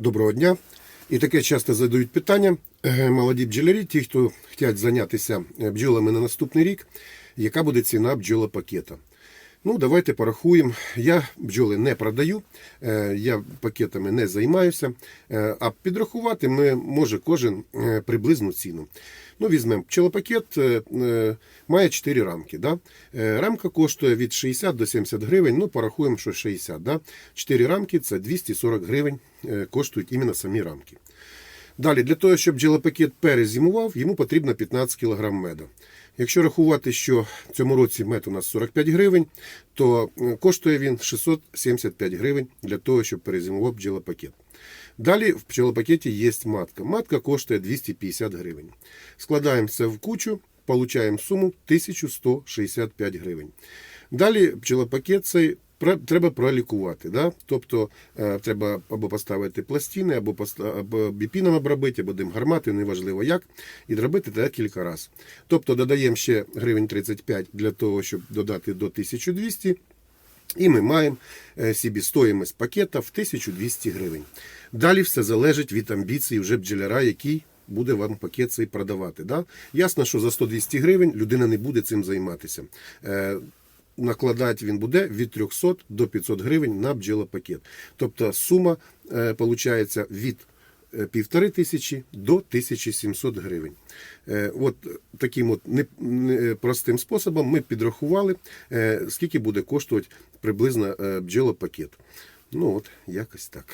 Доброго дня. І таке часто задають питання е, молоді бджолярі, ті, хто хочуть зайнятися бджолами на наступний рік, яка буде ціна бджолопакета. Ну, давайте порахуємо. Я бджоли не продаю, е, я пакетами не займаюся, е, а підрахувати ми може кожен е, приблизну ціну. Ну, візьмемо пчелопакет, має 4 рамки. Да? Рамка коштує від 60 до 70 гривень, ну порахуємо, що 60. Да? 4 рамки це 240 гривень коштують іменно самі рамки. Далі, для того, щоб бджолопакет перезимував, йому потрібно 15 кг меду. Якщо рахувати, що в цьому році мед у нас 45 гривень, то е, коштує він 675 гривень для того, щоб перезимував бджолопакет. Далі в пчелопакеті є матка. Матка коштує 250 гривень. Складаємо це в кучу, получаємо суму 1165 гривень. Далі пчелопакет цей треба пролікувати. Да? Тобто е, треба або поставити пластини, або, або біпіном обробити, або димгармати, неважливо як, і робити це кілька разів. Тобто додаємо ще гривень 35 для того, щоб додати до 1200. І ми маємо е, собі стоїмость пакета в 1200 гривень. Далі все залежить від амбіцій вже бджоляра, який буде вам пакет цей продавати. Да? Ясно, що за 100-200 гривень людина не буде цим займатися. Накладати він буде від 300 до 500 гривень на бджолопакет. Тобто сума е, від е, півтори тисячі до 1700 гривень. Е, От таким от не- не- способом ми підрахували, скільки буде коштувати приблизно бджолопакет. Ну от, якось так.